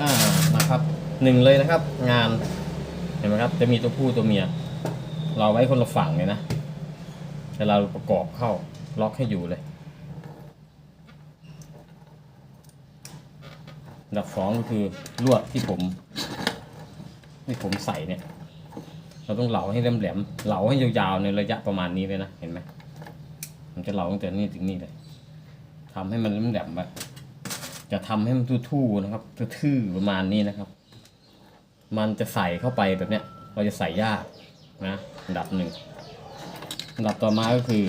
อ่านะครับหนึ่งเลยนะครับ งานเห็นไหมครับ จะมีตัวผู้ตัวเมีย เราไว้คนละฝั่งเลยนะแต่เราประกอบเข้าล็อกให้อยู่เลย ดับสองก็คือลวดที่ผม ที่ผมใส่เนี่ย เราต้องเหลาให้แหลมๆเหลาให้ยาวๆในระยะประมาณนี้เลยนะ เห็นไหมมันจะเหลาตั้งแต่นี่ถึงนี่เลยทำให้มันแหลมๆแบบ จะทำให้มันทู่ๆนะครับทื่อๆประมาณนี้นะครับ มันจะใส่เข้าไปแบบเนี้ย เราจะใส่ยากนะอันดับหนึ่งอันดับต่อมาก็คือ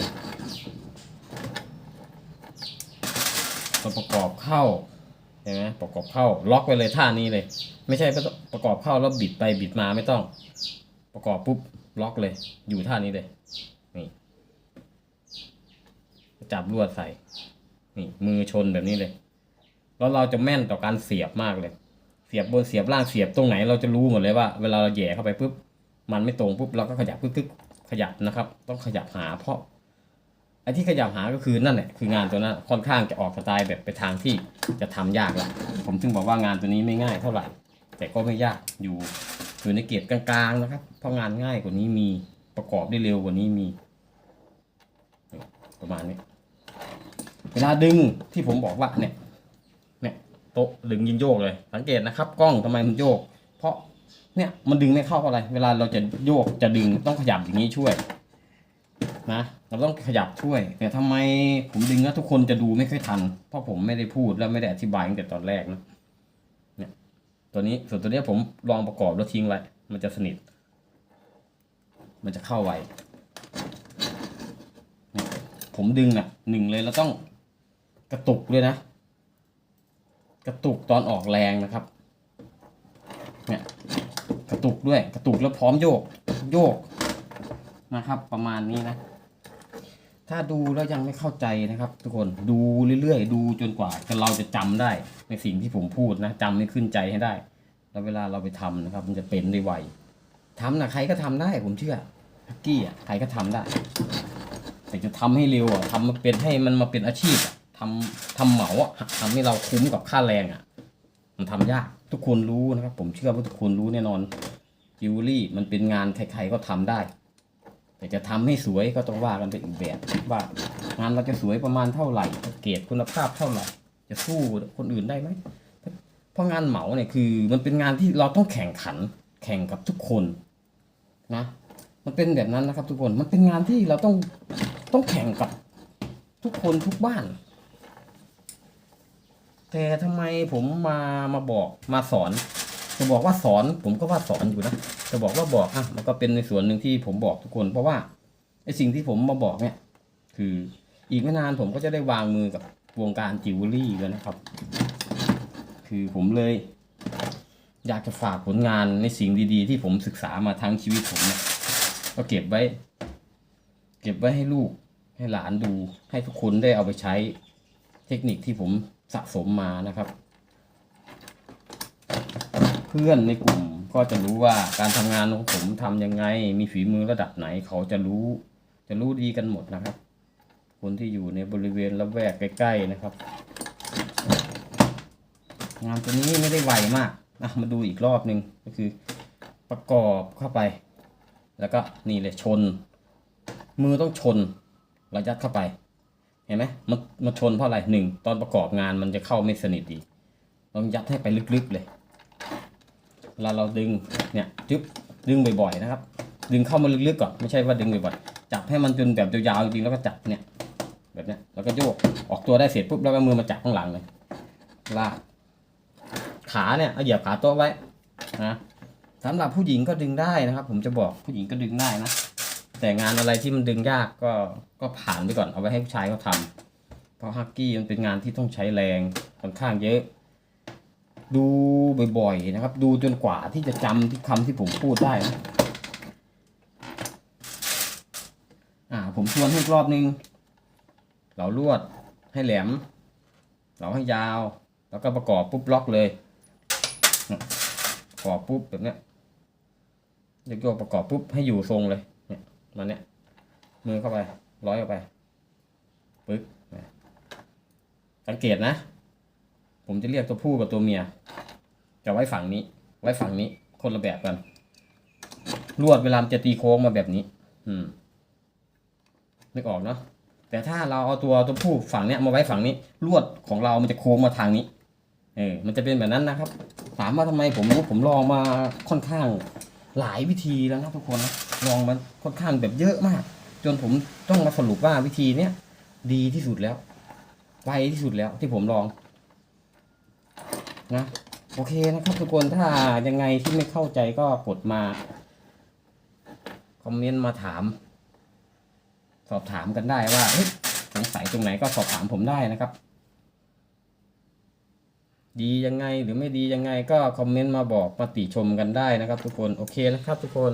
เราประกอบเข้าเห็นไหมประกอบเข้าล็อกไว้เลยท่านี้เลย ไม่ใช่ประกอบเข้าแล้วบิดไปบิดมาไม่ต้อง ประกอบปุ๊บล็อกเลย อยู่ท่านี้เลยนี่จับลวดใส่นี่มือชนแบบนี้เลย แล้วเราจะแม่นต่อการเสียบมากเลย เสียบบนเสียบล่างเสียบตรงไหนเราจะรู้หมดเลยว่า เวลาเราแหย่เข้าไปปุ๊บมันไม่ตรงปุ๊บเราก็ขยับปึ๊กๆขยับนะครับ ต้องขยับหาเพราะไอ้ที่ขยับหาก็คือนั่นแหละคืองานตัวนั้นค่อนข้างจะออกสไตล์แบบไปทางที่จะทำยากละผมจึงบอกว่างานตัวนี้ไม่ง่ายเท่าไหร่ แต่ก็ไม่ยากอยู่อยู่ในเกรดกลางๆนะครับ เพราะงานง่ายกว่านี้มีประกอบได้เร็วกว่านี้มี ประมาณนี้ เวลาดึงที่ผมบอกว่าเนี่ย โต๊ะดึงยิงโยกเลย สังเกตนะครับ กล้องทำไมมันโยก เพราะเนี่ยมันดึงไม่เข้าอะไร เวลาเราจะโยกจะดึงต้องขยับอย่างนี้ช่วยนะเราต้องขยับช่วย แต่ทำไมผมดึงแล้วทุกคนจะดูไม่ค่อยทัน เพราะผมไม่ได้พูดและไม่ได้อธิบายตั้งแต่ตอนแรกนะเนี่ยตัวนี้ส่วนตัวนี้ผมลองประกอบแล้วทิ้งไว้ มันจะสนิท มันจะเข้าไวผมดึงอะหนึ่งเลยเราต้องกระตุกเลยนะ กระตุกตอนออกแรงนะครับ เนี่ยกระตุกด้วยกระตุกแล้วพร้อมโยกโยกนะครับ ประมาณนี้นะ ถ้าดูแล้วยังไม่เข้าใจนะครับ ทุกคนดูเรื่อยๆ ดูจนกว่าจะเราจะจำได้ ในสิ่งที่ผมพูดนะจำให้ขึ้นใจให้ได้ แล้วเวลาเราไปทำนะครับ มันจะเป็นได้ไวทำนะใครก็ทำได้ผมเชื่อฮักกี้อะใครก็ทำได้ แต่จะทำให้เร็วอะทำมาเป็นให้มันมาเป็นอาชีพอะ ทำทำเหมาอะทำให้เราคุ้มกับค่าแรงอะ มันทำยากทุกคนรู้นะครับ ผมเชื่อว่าทุกคนรู้แน่นอนจิวเวลรี่มันเป็นงานใครๆก็ทำได้ แต่จะทำให้สวยก็ต้องว่ากันไปอีกแบบว่างานเราจะสวยประมาณเท่าไหร่เกรดคุณภาพเท่าไหร่ จะสู้คนอื่นได้ไหมเพราะงานเหมาเนี่ยคือ มันเป็นงานที่เราต้องแข่งขัน แข่งกับทุกคนนะมันเป็นแบบนั้นนะครับทุกคน มันเป็นงานที่เราต้องต้องแข่งกับทุกคนทุกบ้าน แต่ทำไมผมมามาบอกมาสอน จะบอกว่าสอนผมก็ว่าสอนอยู่นะจะบอกว่าบอกอะมันก็เป็นในส่วนหนึ่งที่ผมบอกทุกคน เพราะว่าไอสิ่งที่ผมมาบอกเนี่ย คืออีกไม่นานผมก็จะได้วางมือกับวงการจิวเวลรี่แล้วนะครับ คือผมเลย อยากจะฝากผลงานในสิ่งดีๆ ที่ผมศึกษามาทั้งชีวิตผมเนี่ยก็เก็บไว้ เก็บไว้ให้ลูกให้หลานดู ให้ทุกคนได้เอาไปใช้เทคนิคที่ผม สะสมมานะครับ เพื่อนในกลุ่มก็จะรู้ว่าการทำงานของผมทำยังไง มีฝีมือระดับไหนเขาจะรู้ จะรู้ดีกันหมดนะครับ คนที่อยู่ในบริเวณละแวกใกล้ๆนะครับ งานตัวนี้ไม่ได้ไวมากนะมาดูอีกรอบหนึ่งก็คือประกอบเข้าไป แล้วก็นี่เลยชน มือต้องชนระยัดเข้าไป ห็นไหมมันมันชนเพราะอะไรหนึ่งตอนประกอบงานมันจะเข้าไม่สนิทดีต้องยัดให้ไปลึกๆเลยเวลาเราดึงเนี่ยจึ๊บดึงบ่อยๆนะครับ ดึงเข้ามาลึกๆก่อนไม่ใช่ว่าดึงบ่อยๆจับให้มันจนแบบยาวๆจริงแล้วก็จับเนี่ยแบบนี้แล้วก็โยกออกตัวได้เสร็จปุ๊บแล้วก็มือมาจับข้างหลังเลยลากขาเนี่ยเอาเหยียบขาโต๊ะไว้นะสำหรับผู้หญิงก็ดึงได้นะครับ ผมจะบอกผู้หญิงก็ดึงได้นะ แต่งานอะไรที่มันดึงยากก็ก็ผ่านไปก่อนเอาไว้ให้ผู้ชายเขาทำเพราะฮักกี้มันเป็นงานที่ต้องใช้แรงค่อนข้างเยอะ ดูบ่อยๆนะครับ ดูจนกว่าที่จะจำที่คำที่ผมพูดได้นะอ่า ผมทวนให้รอบนึงเราลวดให้แหลมเราให้ยาว แล้วก็ประกอบปุ๊บล็อกเลยประกอบปุ๊บแบบเนี้ยยกโยกประกอบปุ๊บให้อยู่ทรงเลย มันเนี้ยมือเข้าไปร้อยเข้าไปปึ๊กสังเกตนะ ผมจะเรียกตัวผู้กับตัวเมีย จะไว้ฝั่งนี้ ไว้ฝั่งนี้ คนละแบบกัน ลวดเวลามันจะตีโค้งมาแบบนี้ อืมนึกออกเนาะแต่ถ้าเราเอาตัวตัวผู้ฝั่งเนี้ยมาไว้ฝั่งนี้ ลวดของเรามันจะโค้งมาทางนี้ เออ มันจะเป็นแบบนั้นนะครับ ถามว่าทำไมผมผมลองมาค่อนข้าง หลายวิธีแล้วนะทุกคนนะลองมาค่อนข้างแบบเยอะมาก จนผมต้องมาสรุปว่าวิธีเนี้ยดีที่สุดแล้วไวที่สุดแล้วที่ผมลองนะโอเคนะครับทุกคนถ้ายังไงที่ไม่เข้าใจก็กดมาคอมเมนต์มาถาม สอบถามกันได้ว่าสงสัยตรงไหนก็สอบถามผมได้นะครับ ดียังไงหรือไม่ดียังไงก็คอมเมนต์มาบอกมาติชมกันได้นะครับ ทุกคนโอเคนะครับ ทุกคน